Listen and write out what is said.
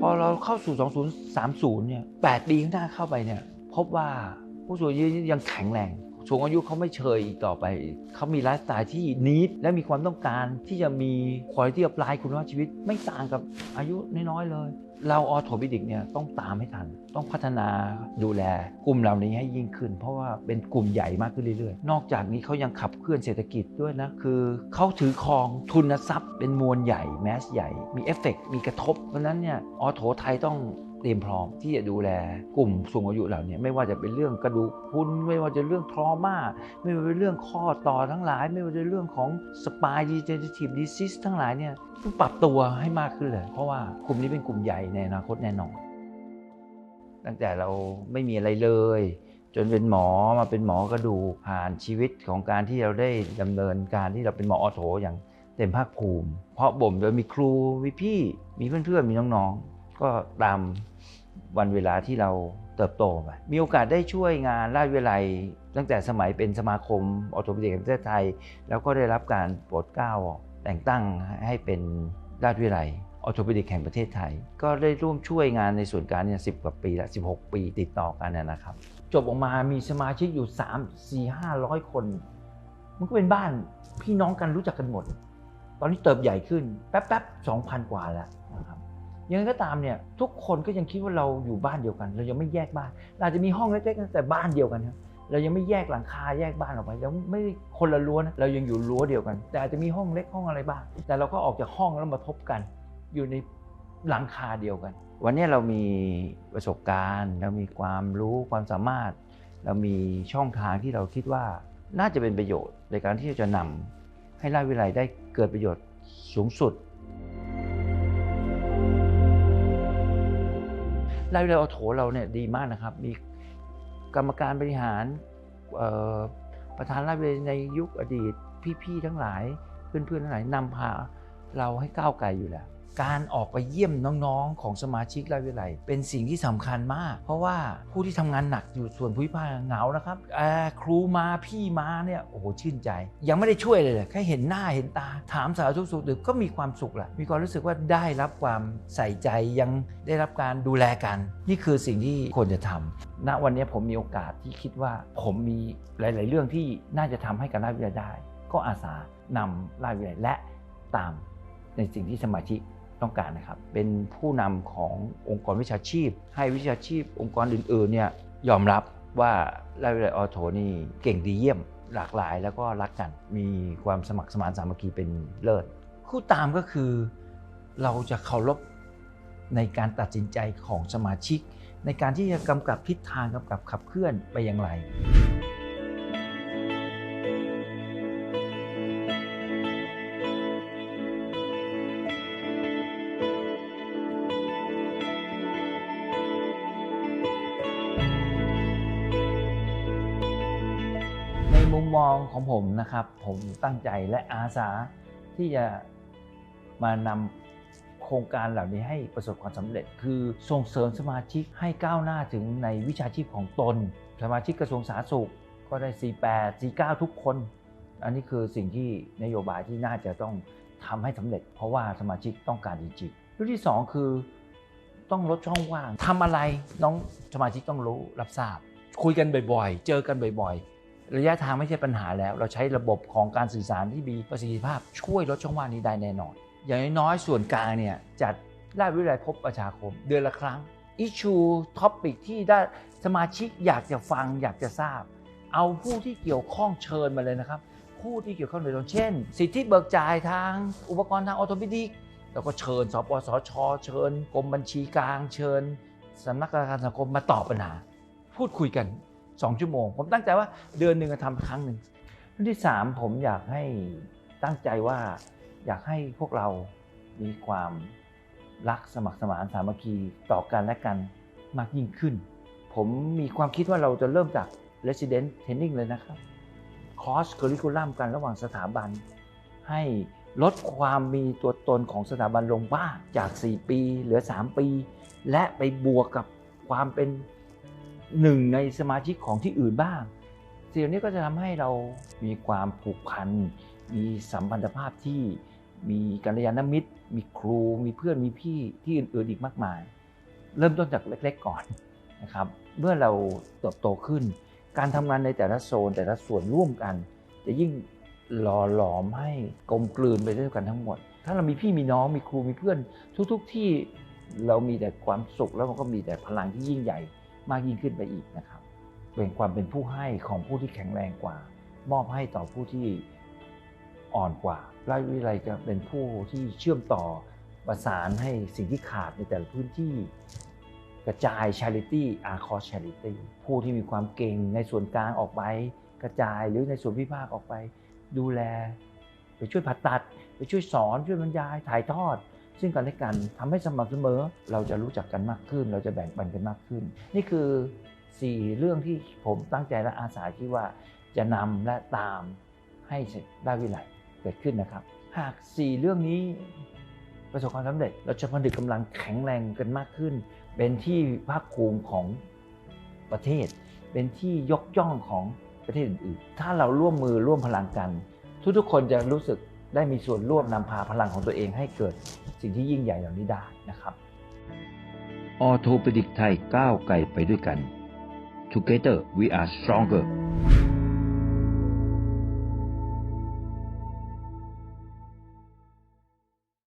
พอเราเข้าสู่ 2030 เนี่ย 8 ปีข้างหน้าเข้าไปเนี่ย พบว่าผู้สูงอายุยังแข็งแรงสูงอายุเขาไม่เชยอีกต่อไป เขามีไลฟ์สไตล์ที่นิดและมีความต้องการที่จะมีคุณภาพชีวิตไม่ต่างกับอายุน้อยๆเลย เราออโทบิดิกเนี่ยต้องตามให้ทัน ต้องพัฒนาดูแลกลุ่มเหล่านี้ให้ยิ่งขึ้น เพราะว่าเป็นกลุ่มใหญ่มากขึ้นเรื่อยๆ นอกจากนี้เขายังขับเคลื่อนเศรษฐกิจด้วยนะ คือเขาถือครองทุนทรัพย์ เป็นมวลใหญ่ แมสใหญ่ มีเอฟเฟกต์มีกระทบ เพราะนั้นเนี่ยออโถไทยต้องเตรียมพร้อมที่จะดูแลกลุ่มสูงอายุเหล่านี้ไม่ว่าจะเป็นเรื่องกระดูกพุนไม่ว่าจะเรื่องทรมาไม่ว่าจะเรื่องข้อต่อทั้งหลาย ไม่ว่าจะเรื่องของสปายดีเจนทีฟดิซิสทั้งหลายเนี่ยต้องปรับตัวให้มากขึ้นเลย เพราะว่ากลุ่มนี้เป็นกลุ่มใหญ่ในอนาคตแน่นอนตั้งแต่เราไม่มีอะไรเลย จนเป็นหมอมาเป็นหมอกระดูกผ่านชีวิตของการที่เราได้ดำเนินการที่เราเป็นหมอออโถอย่างเต็มภาคภูมิ เพราะบ่มโดยมีครูมีพี่มีเพื่อนๆมีน้องๆ ก็ตามวันเวลาที่เราเติบโตไปมีโอกาสได้ช่วยงานราชวิทยาลัยตั้งแต่สมัยเป็นสมาคมออโตปิดิกแห่งประเทศไทย แล้วก็ได้รับการโปรดเกล้าแต่งตั้งให้เป็นราชวิทยาลัยออโตปิดิกแห่งประเทศไทย ก็ได้ร่วมช่วยงานในส่วนการเนี่ยสิกว่าปีละ16 ปีติดต่อกันนนะครับ จบออกมามีสมาชิกอยู่ 3 4 500 คน มันก็เป็นบ้านพี่น้องกันรู้จักกันหมด ตอนนี้เติบใหญ่ขึ้นแป๊บๆ2,000 กว่าแล้วนะครับ ยังไงก็ตามเนี่ยทุกคนก็ยังคิดว่าเราอยู่บ้านเดียวกัน เรายังไม่แยกบ้านเราอาจจะมีห้องเล็กๆแต่บ้านเดียวกันครับเรายังไม่แยกหลังคาแยกบ้านออกไปเราไม่คนละรั้วนะเรายังอยู่รั้วเดียวกัน แต่อาจจะมีห้องเล็กห้องอะไรบ้าง แต่เราก็ออกจากห้องแล้วมาทบกัน อยู่ในหลังคาเดียวกัน วันนี้เรามีประสบการณ์ เรามีความรู้ความสามารถ เรามีช่องทางที่เราคิดว่าน่าจะเป็นประโยชน์ในการที่จะนำให้ราชวิทยาลัยได้เกิดประโยชน์สูงสุด ราชวิทยาลัยอโถเราเนี่ยดีมากนะครับ มีกรรมการบริหารประธานราชวิทยาลัยในยุคอดีตพี่ๆทั้งหลายเพื่อนๆทั้งหลายนำพาเราให้ก้าวไกลอยู่แล้ว การออกไปเยี่ยมน้องๆ ของสมาชิกราชวิทยาลัยเป็นสิ่งที่สำคัญมาก เพราะว่าผู้ที่ทำงานหนักอยู่ส่วนภูมิภาคเหงานะครับครูมาพี่มาเนี่ยโอ้โหชื่นใจ ยังไม่ได้ช่วยเลยแค่เห็นหน้าเห็นตา ถามสารทุกข์สุขดิบก็มีความสุขแหละมีความรู้สึกว่าได้รับความใส่ใจยังได้รับการดูแลกัน นี่คือสิ่งที่ควรจะทำณวันนี้ผมมีโอกาสที่คิดว่าผมมีหลาย ๆ เรื่องที่น่าจะทำให้กับราชวิทยาลัยได้ ก็อาสานำราชวิทยาลัยและตามในสิ่งที่สมาชิก ต้องการนะครับ เป็นผู้นำขององค์กรวิชาชีพ ให้วิชาชีพองค์กรอื่นๆเนี่ยยอมรับว่าราชวิทยาลัยออโถนี่เก่งดีเยี่ยมหลากหลายแล้วก็รักกัน มีความสมัครสมานสามัคคีเป็นเลิศ คู่ตามก็คือเราจะเคารพในการตัดสินใจของสมาชิก ในการที่จะกำกับทิศทางกำกับขับเคลื่อนไปอย่างไร มุมมองของผมนะครับ ผมตั้งใจและอาสาที่จะมานำโครงการเหล่านี้ให้ประสบความสำเร็จ คือส่งเสริมสมาชิกให้ก้าวหน้าถึงในวิชาชีพของตน สมาชิกกระทรวงสาธารณสุขก็ได้ 48 49 ทุกคน อันนี้คือสิ่งที่นโยบายที่น่าจะต้องทำให้สำเร็จ เพราะว่าสมาชิกต้องการจริงๆเรื่องที่สองคือต้องลดช่องว่างทำอะไรน้องสมาชิกต้องรู้รับทราบ คุยกันบ่อยๆ เจอกันบ่อยๆ ระยะทางไม่ใช่ปัญหาแล้ว เราใช้ระบบของการสื่อสารที่มีประสิทธิภาพ ช่วยลดช่องว่างนี้ได้แน่นอน อย่างน้อยส่วนกลางเนี่ยจัดราชวิทยาลัยพบประชาคม เดือนละครั้งอิชูท็อปิกที่ได้สมาชิกอยากจะฟังอยากจะทราบ เอาผู้ที่เกี่ยวข้องเชิญมาเลยนะครับ ผู้ที่เกี่ยวข้องโดยตรงเช่น สิทธิเบิกจ่ายทางอุปกรณ์ทางออโตมิติกแล้วก็เชิญสปสช เชิญกรมบัญชีกลาง เชิญสำนักงานสังคมมาตอบปัญหา พูดคุยกัน 2 ชั่วโมง ผมตั้งใจว่าเดือนหนึ่งจะทำครั้งหนึ่งเรื่องที่ 3 ผมอยากให้ตั้งใจว่าอยากให้พวกเรามีความรักสมัครสมานสามัคคีต่อกันและกันมากยิ่งขึ้น ผมมีความคิดว่าเราจะเริ่มจาก Resident Training เลยนะครับคอร์สคริคูลัมกันระหว่างสถาบัน ให้ลดความมีตัวตนของสถาบันลงบ้างจาก 4 ปีเหลือ 3 ปี และไปบวกกับความเป็น หนึ่งในสมาชิกของที่อื่นบ้างสิ่งเหล่านี้ก็จะทำให้เรามีความผูกพัน มีสัมพันธภาพที่มีกัลยาณมิตร มีครู มีเพื่อน มีพี่ที่อื่นๆอีกมากมาย เริ่มต้นจากเล็ก ๆ ก่อนนะครับ เมื่อเราเติบโตขึ้น การทำงานในแต่ละโซนแต่ละส่วนร่วมกัน จะยิ่งหล่อหลอมให้กลมกลืนไปด้วยกันทั้งหมด ถ้าเรามีพี่มีน้องมีครูมีเพื่อน ทุก ๆ ที่เรามีแต่ความสุขแล้วมันก็มีแต่พลังที่ยิ่งใหญ่ มากยิ่งขึ้นไปอีกนะครับ เป็นความเป็นผู้ให้ของผู้ที่แข็งแรงกว่า มอบให้ต่อผู้ที่อ่อนกว่าราชวิทยาลัยจะเป็นผู้ที่เชื่อมต่อประสานให้สิ่งที่ขาดในแต่ละพื้นที่กระจาย charity อาคอ charity ผู้ที่มีความเก่งในส่วนกลางออกไป กระจายหรือในส่วนพิพากออกไป ดูแล ไปช่วยผ่าตัด ไปช่วยสอนช่วยบรรยายถ่ายทอด ซึ่งกันและกันทำให้สม่ำเสมอ เราจะรู้จักกันมากขึ้น เราจะแบ่งปันกันมากขึ้น นี่คือ 4 เรื่องที่ผมตั้งใจและอาสาที่ว่าจะนำและตามให้ได้วิไลเกิดขึ้นนะครับ หาก 4 เรื่องนี้ประสบความสำเร็จ เราจะผนึกกำลังแข็งแรงกันมากขึ้น เป็นที่ภาคภูมิของประเทศ เป็นที่ยกย่องของประเทศอื่นๆถ้าเราร่วมมือร่วมพลังกัน ทุกๆคนจะรู้สึก ได้มีส่วนร่วมนำพาพลังของตัวเองให้เกิดสิ่งที่ยิ่งใหญ่เหล่านี้ได้นะครับออโทปดิกไทยก้าวไกลไปด้วยกัน Together we are stronger